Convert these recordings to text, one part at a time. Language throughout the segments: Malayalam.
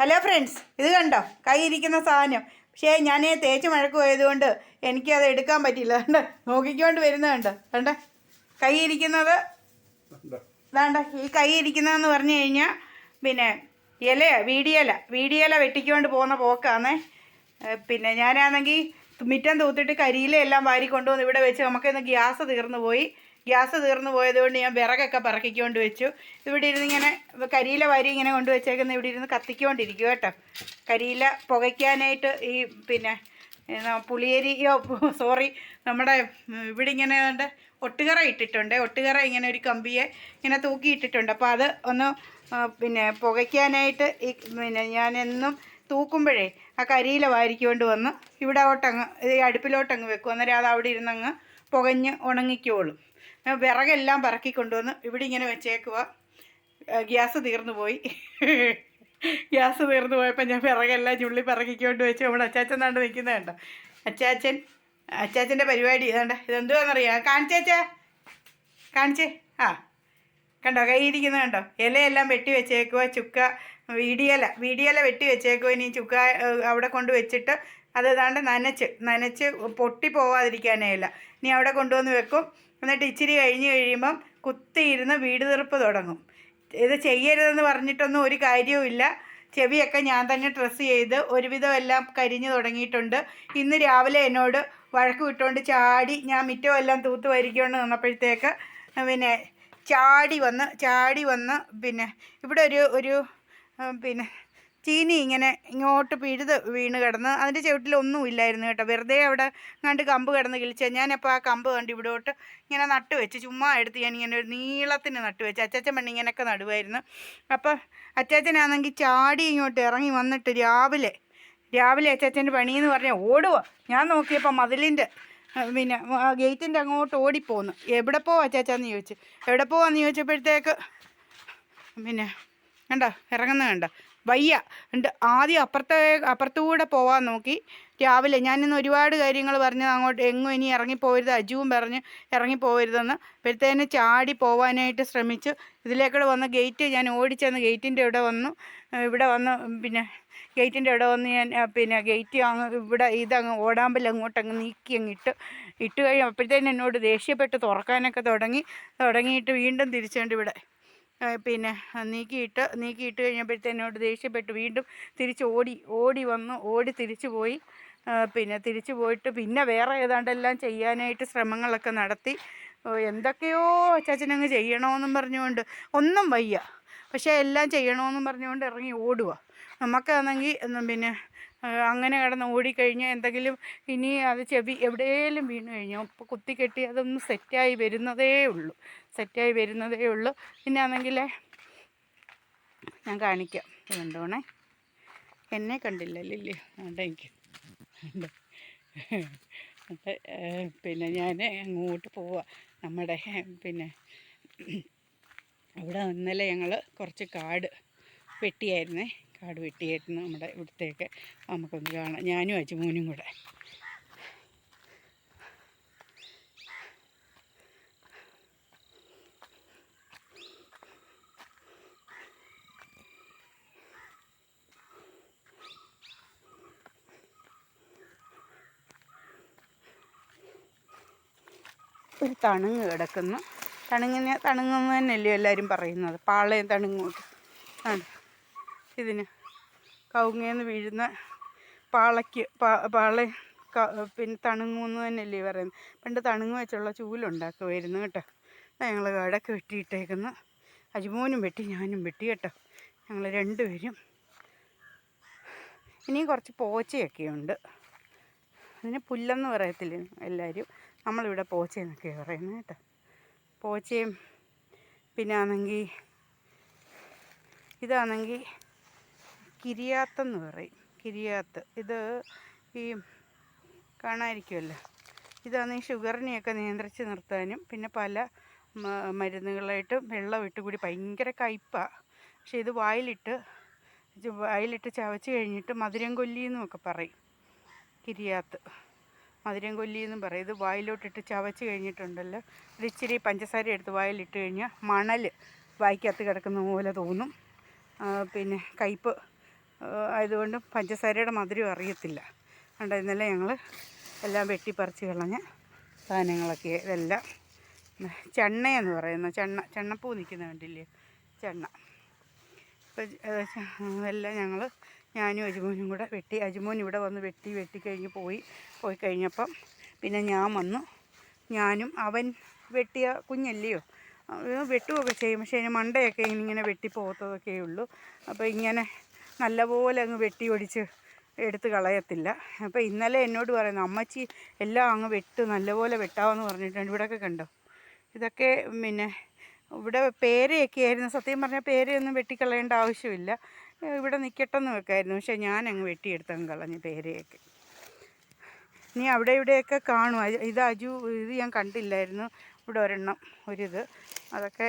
ഹലോ ഫ്രണ്ട്സ് ഇത് കണ്ടോ? കൈ ഇരിക്കുന്ന സാധനം. പക്ഷേ ഞാൻ തേച്ച് മഴക്ക് പോയതുകൊണ്ട് എനിക്കത് എടുക്കാൻ പറ്റിയില്ല. കണ്ടോ നോക്കിക്കൊണ്ട് വരുന്നത് കണ്ടോ. കണ്ടേ കൈ ഇരിക്കുന്നത് ഇതാണ്ട ഈ കൈ ഇരിക്കുന്നതെന്ന് പറഞ്ഞു കഴിഞ്ഞാൽ പിന്നെ ഇല വീടിയില. വീടിയില വെട്ടിക്കൊണ്ട് പോകുന്ന പോക്കാന്നേ. പിന്നെ ഞാനാണെങ്കിൽ മിറ്റം തൂത്തിട്ട് കരിയിലെല്ലാം വാരി കൊണ്ടുവന്ന് ഇവിടെ വെച്ച് നമുക്കിന്ന് ഗ്യാസ് തീർന്നു പോയി. ഗ്യാസ് തീർന്നു പോയതുകൊണ്ട് ഞാൻ വിറകൊക്കെ പറക്കിക്കൊണ്ട് വെച്ചു. ഇവിടെ ഇരുന്ന് ഇങ്ങനെ കരിയില വാരി ഇങ്ങനെ കൊണ്ടുവച്ചേക്കുന്ന ഇവിടെ ഇരുന്ന് കത്തിക്കൊണ്ടിരിക്കും കേട്ടോ. കരിയില പുകയ്ക്കാനായിട്ട് ഈ പിന്നെ പുളിയരിയോ സോറി നമ്മുടെ ഇവിടെ ഇങ്ങനെ ഉണ്ട് ഒട്ടുകറ ഇട്ടിട്ടുണ്ട്. ഒട്ടുകറ ഇങ്ങനെ ഒരു കമ്പിയെ ഇങ്ങനെ തൂക്കിയിട്ടിട്ടുണ്ട് അപ്പോൾ അത് ഒന്ന് പിന്നെ പുകയ്ക്കാനായിട്ട് ഈ പിന്നെ ഞാനെന്നും തൂക്കുമ്പോഴേ ആ കരിയില വാരിക്കൊണ്ട് വന്ന് ഇവിടെ ഓട്ടങ്ങ് ഈ അടുപ്പിലോട്ടങ്ങ് വെക്കും. അന്നേരം അത് അവിടെ ഇരുന്നങ്ങ് പുകഞ്ഞ് ഉണങ്ങിക്കോളും. വിറകെല്ലാം പറക്കി കൊണ്ടുവന്ന് ഇവിടെ ഇങ്ങനെ വെച്ചേക്കുക ഗ്യാസ് തീർന്നു പോയി. ഗ്യാസ് തീർന്നു പോയപ്പോൾ ഞാൻ വിറകെല്ലാം ചുള്ളി പറക്കിക്കൊണ്ട് വെച്ച് നമ്മുടെ അച്ചാച്ചൻ നാണ്ട് നിൽക്കുന്നത് കണ്ടോ? അച്ചാച്ചൻ അച്ചാച്ചന്റെ പരിപാടി ഇതാണ്ട. ഇതെന്തുവാണെന്നറിയാം കാണിച്ചേച്ചാ. കാണിച്ചേ. ആ കണ്ടോ? കൈയിരിക്കുന്ന കണ്ടോ? ഇലയെല്ലാം വെട്ടി വെച്ചേക്കുക ചുക്ക വീടിയല. വീടിയല വെട്ടി വെച്ചേക്കുക ഇനി ചുക്ക അവിടെ കൊണ്ട് വെച്ചിട്ട് അത് ഏതാണ്ട് നനച്ച് നനച്ച് പൊട്ടി പോവാതിരിക്കാനേ ഇല്ല ഇനി അവിടെ കൊണ്ടുവന്ന് വെക്കും. എന്നിട്ട് ഇച്ചിരി കഴിഞ്ഞ് കഴിയുമ്പം കുത്തിയിരുന്ന് വീട് തീർപ്പ് തുടങ്ങും. ഇത് ചെയ്യരുതെന്ന് പറഞ്ഞിട്ടൊന്നും ഒരു കാര്യവുമില്ല ചെവിയൊക്കെ ഞാൻ തന്നെ ഡ്രസ്സ് ചെയ്ത് ഒരുവിധം എല്ലാം കരിഞ്ഞു തുടങ്ങിയിട്ടുണ്ട്. ഇന്ന് രാവിലെ എന്നോട് വഴക്ക് വിട്ടുകൊണ്ട് ചാടി ഞാൻ മിറ്റവും എല്ലാം തൂത്ത് വരിക്കൊണ്ട് നിന്നപ്പോഴത്തേക്ക് പിന്നെ ചാടി വന്ന് ചാടി വന്ന് പിന്നെ ഇവിടെ ഒരു ഒരു പിന്നെ ചീനി ഇങ്ങനെ ഇങ്ങോട്ട് പിഴുത് വീണ് കിടന്ന് അതിന്റെ ചുവട്ടിലൊന്നും ഇല്ലായിരുന്നു കേട്ടോ. വെറുതെ അവിടെ കണ്ട് കമ്പ് കിടന്ന് കിളിച്ച ഞാനപ്പോൾ ആ കമ്പ് കണ്ട് ഇവിടോട്ട് ഇങ്ങനെ നട്ട് വെച്ച് ചുമ്മാ എടുത്ത് ഞാൻ ഇങ്ങനെ ഒരു നീളത്തിന് നട്ട് വെച്ച് അച്ചാച്ചൻ പണി ഇങ്ങനെയൊക്കെ നടുവായിരുന്നു. അപ്പോൾ അച്ചാച്ചനാണെങ്കിൽ ചാടി ഇങ്ങോട്ട് ഇറങ്ങി വന്നിട്ട് രാവിലെ രാവിലെ അച്ചാച്ചന്റെ പണിയെന്ന് പറഞ്ഞാൽ ഓടുക ഞാൻ നോക്കിയപ്പോൾ മതിലിന്റെ പിന്നെ ഗേറ്റിന്റെ അങ്ങോട്ട് ഓടിപ്പോന്നു. എവിടെ പോവാ അച്ചാച്ചാന്ന് ചോദിച്ചു. എവിടെ പോവാന്ന് ചോദിച്ചപ്പോഴത്തേക്ക് പിന്നെ കണ്ടോ ഇറങ്ങുന്ന കണ്ടോ? വയ്യ. ഉണ്ട് ആദ്യം അപ്പുറത്തെ അപ്പുറത്തുകൂടെ പോവാൻ നോക്കി. രാവിലെ ഞാനിന്ന് ഒരുപാട് കാര്യങ്ങൾ പറഞ്ഞ് അങ്ങോട്ട് എങ്ങും ഇനി ഇറങ്ങിപ്പോരുത്. അജുവും പറഞ്ഞ് ഇറങ്ങിപ്പോരുതെന്ന്. അപ്പോഴത്തേന് ചാടി പോവാനായിട്ട് ശ്രമിച്ചു. ഇതിലേക്കൂടെ വന്ന് ഗേറ്റ് ഞാൻ ഓടിച്ചെന്ന് ഗേറ്റിന്റെ ഇവിടെ വന്നു. ഇവിടെ വന്ന് പിന്നെ ഗേറ്റിന്റെ ഇവിടെ വന്ന് ഞാൻ പിന്നെ ഗേറ്റ് അങ്ങ് ഇവിടെ ഇതങ്ങ് ഓടാമ്പൽ അങ്ങോട്ട് അങ്ങ് നീക്കി അങ്ങ് ഇട്ട് ഇട്ട് എന്നോട് ദേഷ്യപ്പെട്ട് തുറക്കാനൊക്കെ തുടങ്ങി. തുടങ്ങിയിട്ട് വീണ്ടും തിരിച്ചുകൊണ്ട് ഇവിടെ പിന്നെ നീക്കിയിട്ട് നീക്കിയിട്ട് കഴിഞ്ഞപ്പോഴത്തേനോട് ദേഷ്യപ്പെട്ട്. വീണ്ടും തിരിച്ച് ഓടി ഓടി വന്നു. ഓടി തിരിച്ചു പോയി. പിന്നെ തിരിച്ചു പോയിട്ട് പിന്നെ വേറെ ഏതാണ്ടെല്ലാം ചെയ്യാനായിട്ട് ശ്രമങ്ങളൊക്കെ നടത്തി. എന്തൊക്കെയോ അച്ചാച്ചനങ്ങ് ചെയ്യണമെന്നും പറഞ്ഞുകൊണ്ട് ഒന്നും വയ്യ. പക്ഷേ എല്ലാം ചെയ്യണമെന്നും പറഞ്ഞുകൊണ്ട് ഇറങ്ങി ഓടുക നമുക്കാണെങ്കിൽ പിന്നെ അങ്ങനെ കിടന്ന് ഓടിക്കഴിഞ്ഞാൽ എന്തെങ്കിലും ഇനി അത് ചെവി എവിടെയെങ്കിലും വീണ് കഴിഞ്ഞാൽ ഇപ്പോൾ കുത്തിക്കെട്ടി അതൊന്ന് സെറ്റായി വരുന്നതേ ഉള്ളൂ. സെറ്റായി വരുന്നതേ ഉള്ളൂ. പിന്നെ ആണെങ്കിൽ ഞാൻ കാണിക്കാം. കണ്ടോണേ? എന്നെ കണ്ടില്ലല്ലേ ലില്ലി? അതുകൊണ്ട് എനിക്ക് പിന്നെ ഞാൻ അങ്ങോട്ട് പോവാ. നമ്മുടെ പിന്നെ അവിടെ ഇന്നലെ ഞങ്ങൾ കുറച്ച് കാട് വെട്ടിയായിരുന്നേ. കാട് വെട്ടിയായിരുന്നു നമ്മുടെ ഇവിടുത്തേക്ക്. നമുക്കൊന്ന് കാണാം. ഞാനും അജുമോനും കൂടെ. ഒരു തണുങ്ങ് കിടക്കുന്നു. തണുങ്ങിന് തണുങ്ങുന്നു തന്നെയല്ലേ എല്ലാവരും പറയുന്നത്. പാളയും തണുങ്ങോട്ട്. ആണ്. ഇതിന് കവുങ്ങേന്ന് വീഴുന്ന പാളയ്ക്ക് പാ പാള ക- പിന്നെ തണുങ്ങുമെന്ന് തന്നെയല്ലേ പറയുന്നത്. പണ്ട് തണുങ്ങ് വെച്ചുള്ള ചൂലുണ്ടാക്കുമായിരുന്നു കേട്ടോ. ഞങ്ങൾ കടക്കെ വെട്ടിയിട്ടേക്കുന്നു. അജിമോനും വെട്ടി ഞാനും വെട്ടി കേട്ടോ. ഞങ്ങൾ രണ്ടുപേരും. ഇനിയും കുറച്ച് പോച്ചയൊക്കെ ഉണ്ട് അതിന് പുല്ലെന്ന് പറയത്തില്ല എല്ലാവരും നമ്മളിവിടെ പോച്ചയെന്നൊക്കെ പറയുന്നത് കേട്ടോ. പോച്ചയും പിന്നെ ആണെങ്കിൽ ഇതാണെങ്കിൽ കിരിയാത്തെന്ന് പറയും. കിരിയാത്ത്. ഇത് ഈ കാണാതിരിക്കുമല്ലോ ഇതാണെങ്കിൽ ഷുഗറിനെയൊക്കെ നിയന്ത്രിച്ച് നിർത്താനും പിന്നെ പല മരുന്നുകളായിട്ടും വെള്ളം ഇട്ട് കൂടി. ഭയങ്കര കയ്പാണ് പക്ഷെ ഇത് വായിലിട്ട് വായിലിട്ട് ചവച്ച് കഴിഞ്ഞിട്ട് മധുരം കൊല്ലി എന്നൊക്കെ പറയും. കിരിയാത്ത്. മധുരം കൊല്ലി എന്നും പറയും. ഇത് വായിലോട്ടിട്ട് ചവച്ച് കഴിഞ്ഞിട്ടുണ്ടല്ലോ. ഒരു ഇച്ചിരി പഞ്ചസാര എടുത്ത് വായിലിട്ട് കഴിഞ്ഞാൽ മണൽ വായിക്കകത്ത് കിടക്കുന്ന പോലെ തോന്നും. പിന്നെ കയ്പ്പ് ആയതുകൊണ്ട് പഞ്ചസാരയുടെ മധുരം അറിയത്തില്ല. അതുകൊണ്ട് ഇന്നലെ ഞങ്ങൾ എല്ലാം വെട്ടിപ്പറിച്ച് കളഞ്ഞ സാധനങ്ങളൊക്കെ ഇതെല്ലാം. ചണ്ണയെന്ന് പറയുന്ന. ചെണ്ണ ചെണ്ണപ്പൂ നിൽക്കുന്ന കണ്ടില്ലേ? ചെണ്ണ. അപ്പോൾ എല്ലാം ഞങ്ങൾ ഞാനും അജുമോനും കൂടെ വെട്ടി അജുമോൻ ഇവിടെ വന്ന് വെട്ടി വെട്ടി കഴിഞ്ഞ് പോയി. പോയി കഴിഞ്ഞപ്പം പിന്നെ ഞാൻ വന്നു. ഞാനും അവൻ വെട്ടിയ കുഞ്ഞല്ലയോ? വെട്ടുകയൊക്കെ ചെയ്യും. പക്ഷേ അതിന് മണ്ടയൊക്കെ ഇങ്ങനെ വെട്ടി പോകത്തതൊക്കെ ഉള്ളൂ. അപ്പോൾ ഇങ്ങനെ നല്ലപോലെ അങ്ങ് വെട്ടി ഒടിച്ച് എടുത്ത് കളയത്തില്ല. അപ്പോൾ ഇന്നലെ എന്നോട് പറയുന്നു അമ്മച്ചി എല്ലാം അങ്ങ് വെട്ട് നല്ലപോലെ വെട്ടാമെന്ന് പറഞ്ഞിട്ടുണ്ട്. ഇവിടെയൊക്കെ കണ്ടോ? ഇതൊക്കെ പിന്നെ ഇവിടെ പേരയൊക്കെ ആയിരുന്നു. സത്യം പറഞ്ഞാൽ പേരയൊന്നും വെട്ടിക്കളയേണ്ട ആവശ്യമില്ല. ഇവിടെ നിൽക്കട്ടെന്ന് വെക്കായിരുന്നു. പക്ഷേ ഞാൻ അങ്ങ് വെട്ടിയെടുത്തങ്ങ് കളഞ്ഞു പേരയൊക്കെ. നീ അവിടെ ഇവിടെയൊക്കെ കാണും. ഇത് അജു ഇത് ഞാൻ കണ്ടില്ലായിരുന്നു. ഇവിടെ ഒരെണ്ണം ഒരിത്. അതൊക്കെ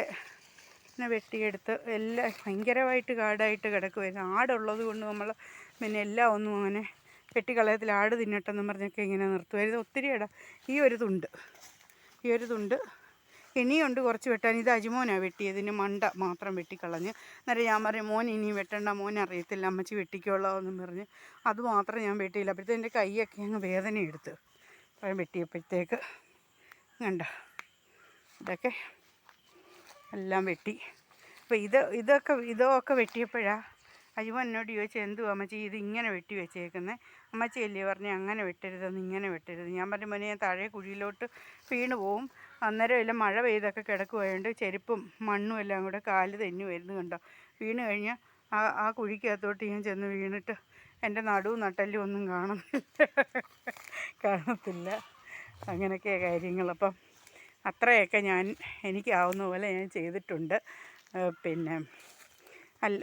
പിന്നെ വെട്ടിയെടുത്ത് എല്ലാം ഭയങ്കരമായിട്ട് കാടായിട്ട് കിടക്കുമായിരുന്നു ആടുള്ളത് കൊണ്ട് നമ്മൾ പിന്നെ എല്ലാം ഒന്നും അങ്ങനെ വെട്ടിക്കളയത്തിൽ ആട് തിന്നട്ടെന്നും പറഞ്ഞൊക്കെ ഇങ്ങനെ നിർത്തുമായിരുന്നു ഒത്തിരി ഇട ഈ ഒരു തുണ്ട് ഈ ഒരു തുണ്ട് ഇനിയുണ്ട് കുറച്ച് വെട്ടാൻ. ഇത് അജിമോനാണ് വെട്ടിയതിന് മണ്ട മാത്രം വെട്ടിക്കളഞ്ഞ്. അന്നേരം ഞാൻ പറയും മോൻ ഇനി വെട്ടണ്ട. മോൻ അറിയത്തില്ല. അമ്മച്ചി വെട്ടിക്കോളാം എന്നും പറഞ്ഞ്. അത് മാത്രം ഞാൻ വെട്ടിയില്ല. അപ്പോഴത്തെ എന്റെ കൈയൊക്കെ അങ്ങ് വേദന എടുത്ത് പഴം വെട്ടിയപ്പോഴത്തേക്ക് കണ്ട? ഇതൊക്കെ എല്ലാം വെട്ടി. അപ്പോൾ ഇത് ഇതൊക്കെ ഇതൊക്കെ വെട്ടിയപ്പോഴാണ് അയ്യോ എന്നോട് ചോദിച്ചു എന്തു അമ്മച്ചി? ഇത് ഇങ്ങനെ വെട്ടി വെച്ചേക്കുന്നത് അമ്മച്ചി അല്ലേ പറഞ്ഞു അങ്ങനെ വെട്ടരുതെന്ന് ഇങ്ങനെ വെട്ടരുത് ഞാൻ പറഞ്ഞു മോനെ ഞാൻ താഴെ കുഴിയിലോട്ട് വീണ് പോവും അന്നേരം എല്ലാം മഴ പെയ്തൊക്കെ കിടക്കുമായതുകൊണ്ട് ചെരുപ്പും മണ്ണും എല്ലാം കൂടെ കാൽ തെന്നി വരുന്നു കണ്ടോ? വീണ് കഴിഞ്ഞാൽ ആ ആ കുഴിക്കകത്തോട്ട് ഞാൻ ചെന്ന് വീണിട്ട് എന്റെ നടുവും നട്ടല്ലും ഒന്നും കാണുന്നില്ല. കാണത്തില്ല. അങ്ങനെയൊക്കെ കാര്യങ്ങൾ. അപ്പം അത്രയൊക്കെ ഞാൻ എനിക്കാവുന്ന പോലെ ഞാൻ ചെയ്തിട്ടുണ്ട്. പിന്നെ അല്ല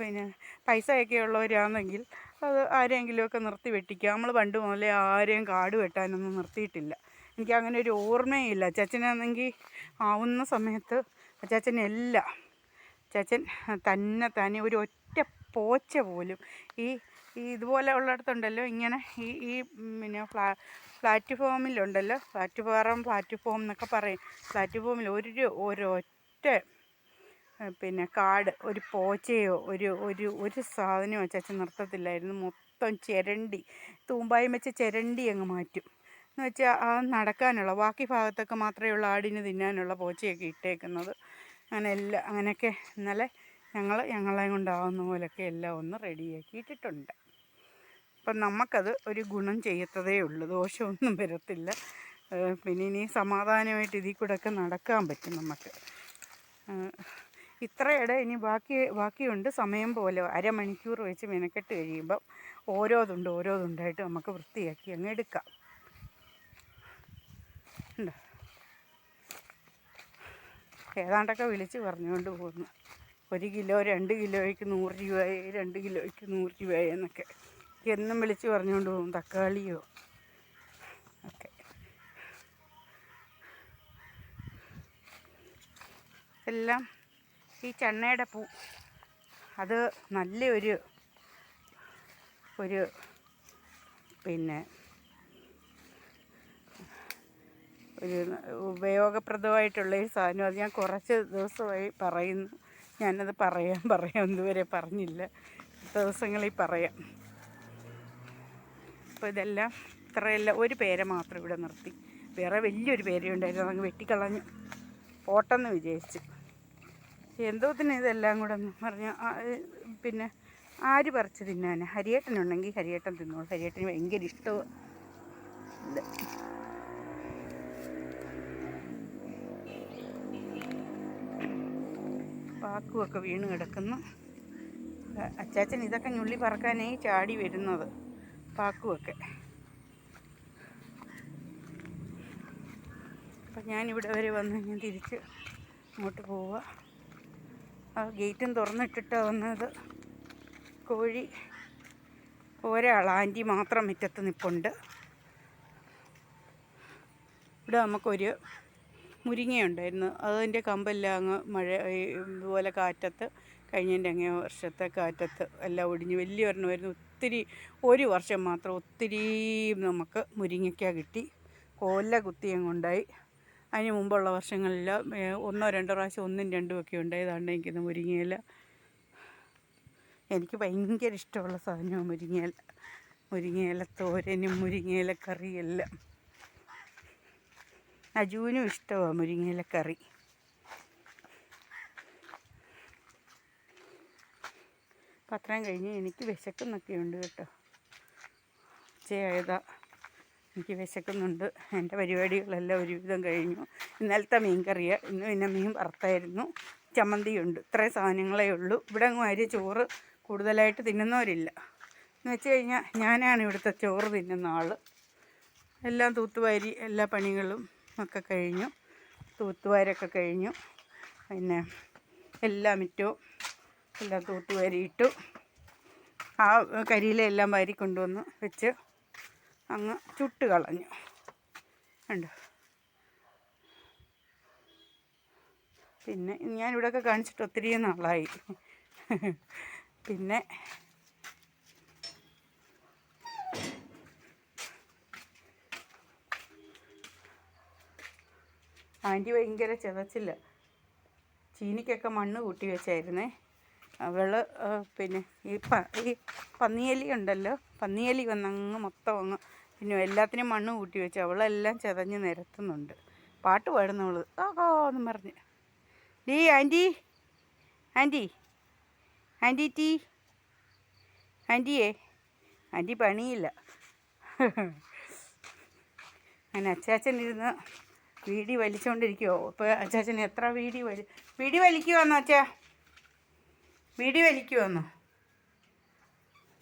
പിന്നെ പൈസയൊക്കെ ഉള്ളവരാണെങ്കിൽ അത് ആരെങ്കിലുമൊക്കെ നിർത്തി വെട്ടിക്കുക നമ്മൾ പണ്ട് മുതലേ ആരെയും കാട് വെട്ടാനൊന്നും നിർത്തിയിട്ടില്ല. എനിക്ക് അങ്ങനെ ഒരു ഓർമ്മയില്ല. അച്ചാച്ചനാണെങ്കിൽ ആവുന്ന സമയത്ത് ചേച്ചനല്ല ചേച്ചൻ തന്നെ തന്നെ ഒരു ഒറ്റ പോച്ച പോലും. ഈ ഈ ഇതുപോലെ ഉള്ളിടത്തുണ്ടല്ലോ ഇങ്ങനെ ഈ ഈ പിന്നെ ഫ്ലാ പ്ലാറ്റ്ഫോമിലുണ്ടല്ലോ പ്ലാറ്റ്ഫോം പ്ലാറ്റ്ഫോം എന്നൊക്കെ പറയും. പ്ലാറ്റ്ഫോമിൽ ഒരു ഒരൊറ്റ പിന്നെ കാട് ഒരു പോച്ചയോ ഒരു ഒരു ഒരു സാധനമോ ചേച്ചൻ നിർത്തത്തില്ലായിരുന്നു. മൊത്തം ചിരണ്ടി തൂമ്പായും വെച്ച് ചിരണ്ടി അങ്ങ് മാറ്റും. എന്ന് വെച്ചാൽ ആ നടക്കാനുള്ള ബാക്കി ഭാഗത്തൊക്കെ മാത്രമേ ഉള്ളൂ ആടിന് തിന്നാനുള്ള പോച്ചയൊക്കെ ഇട്ടേക്കുന്നത്. അങ്ങനെ എല്ലാം അങ്ങനെയൊക്കെ ഇന്നലെ ഞങ്ങൾ ഞങ്ങളെ കൊണ്ടാവുന്ന പോലെയൊക്കെ എല്ലാം ഒന്ന് റെഡിയാക്കിയിട്ടിട്ടുണ്ട്. അപ്പം നമുക്കത് ഒരു ഗുണം ചെയ്യത്തതേ ഉള്ളൂ. ദോഷമൊന്നും വരത്തില്ല. പിന്നെ ഇനി സമാധാനമായിട്ട് ഇതിൽ കൂടെ ഒക്കെ നടക്കാൻ പറ്റും നമുക്ക്. ഇത്രയുടെ ഇനി ബാക്കി ബാക്കിയുണ്ട്. സമയം പോലെ അരമണിക്കൂർ വെച്ച് മെനക്കെട്ട് കഴിയുമ്പം ഓരോതുണ്ട് ഓരോതുണ്ടായിട്ട് ഓരോ തുണ്ടായിട്ട് നമുക്ക് വൃത്തിയാക്കി അങ്ങ് എടുക്കാം. ഉണ്ടോ ഏതാണ്ടൊക്കെ വിളിച്ച് പറഞ്ഞുകൊണ്ട് പോകുന്നു. ഒരു കിലോ രണ്ട് കിലോയ്ക്ക് നൂറ് രൂപയായി രണ്ട് കിലോയ്ക്ക് നൂറ് രൂപയായി എന്നൊക്കെ. എന്നും വിളിച്ച് പറഞ്ഞുകൊണ്ട് പോകും തക്കാളിയോ? ഒക്കെ. എല്ലാം ഈ ചെണ്ണയുടെ പൂ. അത് നല്ലൊരു ഒരു പിന്നെ ഒരു ഉപയോഗപ്രദമായിട്ടുള്ള ഒരു സാധനം. അത് ഞാൻ കുറച്ച് ദിവസമായി പറയുന്നു. ഞാനത് പറയാം പറയാം. ഇതുവരെ പറഞ്ഞില്ല. ദിവസങ്ങളിൽ പറയാം. അപ്പോൾ ഇതെല്ലാം ഇത്രയല്ല. ഒരു പേര മാത്രം ഇവിടെ നിർത്തി. വേറെ വലിയൊരു പേരയുണ്ടായിരുന്നു അങ്ങ് വെട്ടിക്കളഞ്ഞു. പോട്ടെന്ന് വിചാരിച്ചു. എന്തോത്തിന് ഇതെല്ലാം കൂടെ എന്ന് പറഞ്ഞാൽ പിന്നെ ആര് പറിച്ച് തിന്നാൻ ഹരിയേട്ടനുണ്ടെങ്കിൽ ഹരിയേട്ടൻ തിന്നോളൂ. ഹരിയേട്ടന് ഭയങ്കര ഇഷ്ടമാണ് പാക്കുമൊക്കെ വീണ് കിടക്കുന്നു. അച്ചാച്ചൻ ഇതൊക്കെ ഞുള്ളി പറക്കാനായി ചാടി വരുന്നത് പാക്കുമൊക്കെ അപ്പം ഞാനിവിടെ വരെ വന്ന് ഞാൻ തിരിച്ച് അങ്ങോട്ട് പോവുക ആ ഗേറ്റും തുറന്നിട്ടിട്ടാണ് വന്നത്. കോഴി ഒരാൾ ആന്റി മാത്രം മുറ്റത്ത് നിൽപ്പുണ്ട് ഇവിടെ നമുക്കൊരു മുരിങ്ങയുണ്ടായിരുന്നു. അതിന്റെ കമ്പെല്ലാം അങ്ങ് മഴ ഇതുപോലെ കാറ്റത്ത് കഴിഞ്ഞതിന്റെ അങ്ങേ വർഷത്തെ കാറ്റത്ത് എല്ലാം ഒടിഞ്ഞ് വലിയ ഒരെണ്ണമായിരുന്നു. ഒത്തിരി ഒരു വർഷം മാത്രം ഒത്തിരി നമുക്ക് മുരിങ്ങയ്ക്ക കിട്ടി. കൊല്ല കുത്തിയും കൊണ്ടായി അതിന് മുമ്പുള്ള വർഷങ്ങളെല്ലാം ഒന്നോ രണ്ടോ പ്രാവശ്യം ഒന്നും രണ്ടും ഒക്കെ ഉണ്ടായതാണ് എനിക്കിന്ന് മുരിങ്ങയില. എനിക്ക് ഭയങ്കര ഇഷ്ടമുള്ള സാധനമാണ് മുരിങ്ങയില. മുരിങ്ങയില തോരനും മുരിങ്ങയില കറിയെല്ലാം. അജുവിനും ഇഷ്ടമാണ് മുരിങ്ങയില കറി. പത്രം കഴിഞ്ഞ് എനിക്ക് വിശക്കുന്നൊക്കെ ഉണ്ട് കേട്ടോ. ഉച്ചയായതാ. എനിക്ക് വിശക്കുന്നുണ്ട്. എന്റെ പരിപാടികളെല്ലാം ഒരുവിധം കഴിഞ്ഞു. ഇന്നലത്തെ മീൻ കറിയ ഇന്ന് പിന്നെ മീൻ വറുത്തായിരുന്നു. ചമ്മന്തിയുണ്ട്. ഇത്രയും സാധനങ്ങളേ ഉള്ളൂ. ഇവിടെ അങ്ങ് ചോറ് കൂടുതലായിട്ട് തിന്നുന്നവരില്ല. എന്ന് വെച്ച് കഴിഞ്ഞാൽ ഞാനാണ് ഇവിടുത്തെ ചോറ് തിന്നുന്ന ആൾ എല്ലാം തൂത്തുവാരി എല്ലാ പണികളും ഒക്കെ കഴിഞ്ഞു. തൂത്തുവാരൊക്കെ കഴിഞ്ഞു. പിന്നെ എല്ലാം ഇട്ടു. എല്ലാം തൂത്തുവാരിയിട്ടു ആ കരിയിലെല്ലാം വാരി കൊണ്ടുവന്ന് വെച്ച് അങ്ങ് ചുട്ട് കളഞ്ഞു. ഉണ്ട് പിന്നെ ഞാനിവിടെയൊക്കെ കാണിച്ചിട്ട് ഒത്തിരി നാളായി. പിന്നെ ആന്റി ഭയങ്കര ചെതച്ചില്ല. ചീനിക്കൊക്കെ മണ്ണ് കൂട്ടി വെച്ചായിരുന്നേ. അവൾ പിന്നെ ഈ പ ഈ പന്നിയലി ഉണ്ടല്ലോ പന്നിയലി വന്നങ്ങ് മൊത്തം അങ്ങ് പിന്നെ എല്ലാത്തിനും മണ്ണ് കൂട്ടി വെച്ച് അവളെല്ലാം ചതഞ്ഞ് നിരത്തുന്നുണ്ട്. പാട്ട് പാടുന്നവൾ ആകോ എന്ന് പറഞ്ഞ്. ഡീ ആന്റി ആന്റി ആന്റി ടീ ആന്റിയേ ആന്റി പണിയില്ല. അങ്ങനെ അച്ചാച്ചൻ ഇരുന്ന് വീടി വലിച്ചുകൊണ്ടിരിക്കുമോ ഇപ്പോൾ അച്ചാച്ചൻ എത്ര വീടി വലി വീടി വലിക്കുവാന്നോ അച്ഛാ? വീടി വലിക്കുവാന്നോ?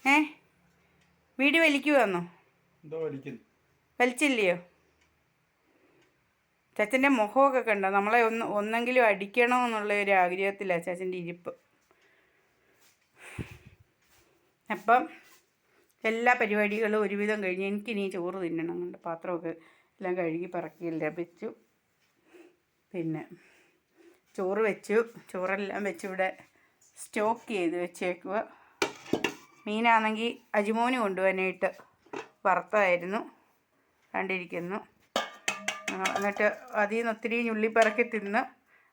ഏ? വീടി വലിക്കുന്നു. വലിച്ചില്ലയോ? ചാച്ചന്റെ മുഖമൊക്കെ കണ്ടോ? നമ്മളെ ഒന്ന് ഒന്നെങ്കിലും അടിക്കണമെന്നുള്ള ഒരു ആഗ്രഹത്തിലാണ് ചാച്ചന്റെ ഇരിപ്പ്. അപ്പം എല്ലാ പരിപാടികളും ഒരുവിധം കഴിഞ്ഞ് എനിക്കിനി ചോറ് തിന്നണം കണ്ട് പാത്രമൊക്കെ എല്ലാം കഴുകി പറക്കിയില്ല. വെച്ചു. പിന്നെ ചോറ് വെച്ചു. ചോറെല്ലാം വെച്ച് ഇവിടെ സ്റ്റോക്ക് ചെയ്ത് വെച്ചേക്കുക മീനാണെങ്കിൽ അജിമോന് കൊണ്ടുപോകാനായിട്ട് വറുത്തായിരുന്നു. കണ്ടിരിക്കുന്നു. എന്നിട്ട് അതിൽ നിന്ന് ഒത്തിരി ഉള്ളിപ്പറക്കി തിന്ന്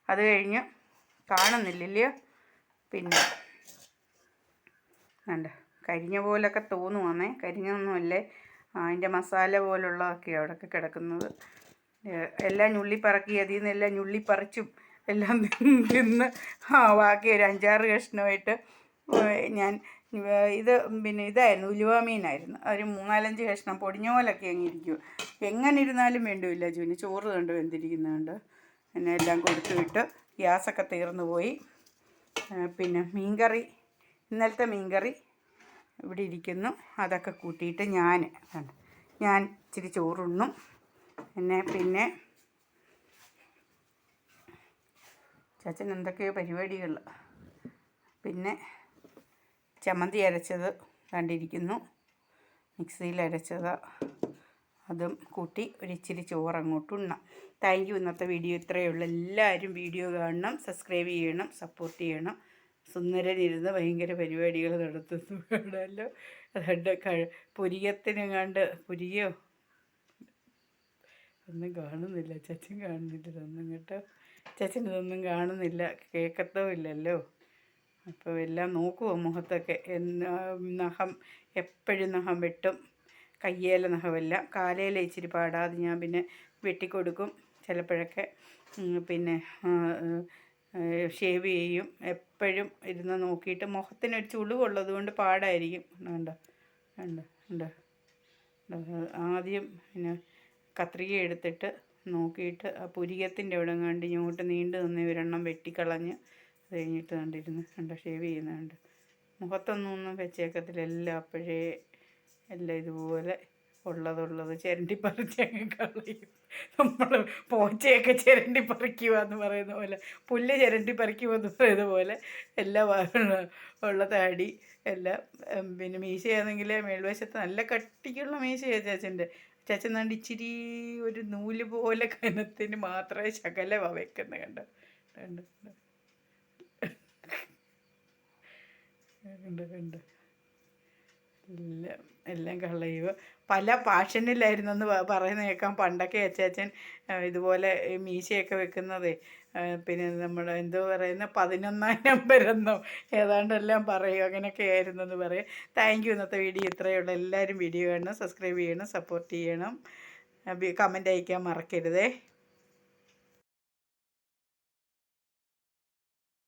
അത് കഴിഞ്ഞ് കാണുന്നില്ലല്ലോ പിന്നെ വേണ്ട കരിഞ്ഞ പോലൊക്കെ തോന്നുവാന്നേ. കരിഞ്ഞൊന്നുമല്ലേ? അതിന്റെ മസാല പോലുള്ളതൊക്കെ അവിടെയൊക്കെ കിടക്കുന്നത്. എല്ലാം ഞുള്ളിപ്പറക്കി അതിൽ നിന്ന് എല്ലാം ഞുള്ളിപ്പറിച്ചും എല്ലാം തിന്ന് ആ ബാക്കി ഒരു അഞ്ചാറ് കഷ്ണമായിട്ട് ഞാൻ ഇത് പിന്നെ ഇതായിരുന്നു ഉലുവ മീനായിരുന്നു. ഒരു മൂന്നാലഞ്ച് കഷ്ണം പൊടിഞ്ഞ പോലൊക്കെ അങ്ങ് എങ്ങനെ ഇരുന്നാലും വേണ്ടുമില്ല ജൂനി. ചോറ് കണ്ട് വെന്തിരിക്കുന്നുണ്ട്. എന്നെ എല്ലാം കൊടുത്തു വിട്ട് ഗ്യാസൊക്കെ തീർന്നു പോയി. പിന്നെ മീൻകറി ഇന്നലത്തെ മീൻകറി ഇവിടെ ഇരിക്കുന്നു. അതൊക്കെ കൂട്ടിയിട്ട് ഞാൻ ഞാൻ ഇച്ചിരി ചോറുണ്ണും. പിന്നെ പിന്നെ ചാച്ചൻ എന്തൊക്കെയോ പരിപാടികൾ. പിന്നെ ചമ്മന്തി അരച്ചത് കണ്ടിരിക്കുന്നു. മിക്സിയിൽ അരച്ചത്. അതും കൂട്ടി ഒരു ഇച്ചിരി ചോറ് അങ്ങോട്ട് ഉണ്ണാം. താങ്ക് യു ഇന്നത്തെ വീഡിയോ ഇത്രയേ ഉള്ളൂ. എല്ലാവരും വീഡിയോ കാണണം സബ്സ്ക്രൈബ് ചെയ്യണം സപ്പോർട്ട് ചെയ്യണം. സുന്ദരനിരുന്ന് ഭയങ്കര പരിപാടികൾ നടത്തുന്നു കാണാമല്ലോ അതുകൊണ്ട് ക പുരിയത്തിന് കണ്ട് പുരിയോ? ഒന്നും കാണുന്നില്ല. ചച്ചൻ കാണുന്നില്ല. ഇതൊന്നും കേട്ടോ. ചച്ചൻ ഇതൊന്നും കാണുന്നില്ല. കേൾക്കത്തോ ഇല്ലല്ലോ. അപ്പോൾ എല്ലാം നോക്കുമോ മുഖത്തൊക്കെ? എന്ന് നഖം എപ്പോഴും നഖം വെട്ടും. കയ്യേലെ നഖമെല്ലാം. കാലയിലെ ഇച്ചിരി പാടാതെ ഞാൻ പിന്നെ വെട്ടിക്കൊടുക്കും. ചിലപ്പോഴൊക്കെ പിന്നെ ഷേവ് ചെയ്യും. എപ്പോഴും ഇരുന്ന് നോക്കിയിട്ട് മുഖത്തിനൊരു ചുളിവുള്ളത് കൊണ്ട് പാടായിരിക്കും. കണ്ടോ? കണ്ടോ? കണ്ടോ? ആദ്യം പിന്നെ കത്രിക എടുത്തിട്ട് നോക്കിയിട്ട് ആ പുരികത്തിന്റെ അവിടെ കണ്ട് ഇങ്ങോട്ട് നീണ്ടു നിന്ന് ഒരെണ്ണം വെട്ടിക്കളഞ്ഞ് അത് കഴിഞ്ഞിട്ട് കണ്ടിരുന്ന് കണ്ടോ? ഷേവ് ചെയ്യുന്നുണ്ട് മുഖത്തൊന്നും ഒന്നും വെച്ചേക്കത്തില്ല. എല്ലാം അപ്പോഴേ എല്ലാം ഇതുപോലെ ഉള്ളതുള്ളത് ചിരണ്ടി പറിച്ച് അങ്ങ് കളയും. നമ്മൾ പോച്ചയൊക്കെ ചിരണ്ടി പറിക്കുക എന്ന് പറയുന്ന പോലെ പുല്ല് ചിരണ്ടി പറിക്കുക എന്ന് പറയുന്ന പോലെ എല്ലാം ഉള്ള താടി എല്ലാം പിന്നെ മീശയാണെങ്കിൽ മേൽവശത്ത് നല്ല കട്ടിക്കുള്ള മീശയാണ് ചേച്ചന്റെ. ചേച്ചൻ നാണ്ട് ഇച്ചിരി ഒരു നൂൽ പോലെ കനത്തിന് മാത്രമേ ശകലമാണ് വെക്കുന്നത് കണ്ടോ? കണ്ടോ? കണ്ടോ? കണ്ടോ? എല്ലാം എല്ലാം കളയുക പല പാഷനിലായിരുന്നു എന്ന് പറയുന്ന കേൾക്കാം. പണ്ടൊക്കെ അച്ചാച്ചൻ ഇതുപോലെ മീശയൊക്കെ വെക്കുന്നതേ പിന്നെ നമ്മൾ എന്തോ പറയുന്ന പതിനൊന്നാം നമ്പരെന്നോ ഏതാണ്ടെല്ലാം പറയും. അങ്ങനെയൊക്കെ ആയിരുന്നു എന്ന് പറയും. Thank you. ഇന്നത്തെ വീഡിയോ ഇത്രയേ ഉള്ളൂ. എല്ലാവരും വീഡിയോ കാണണം സബ്സ്ക്രൈബ് ചെയ്യണം സപ്പോർട്ട് ചെയ്യണം. കമന്റ് അയക്കാൻ മറക്കരുതേ.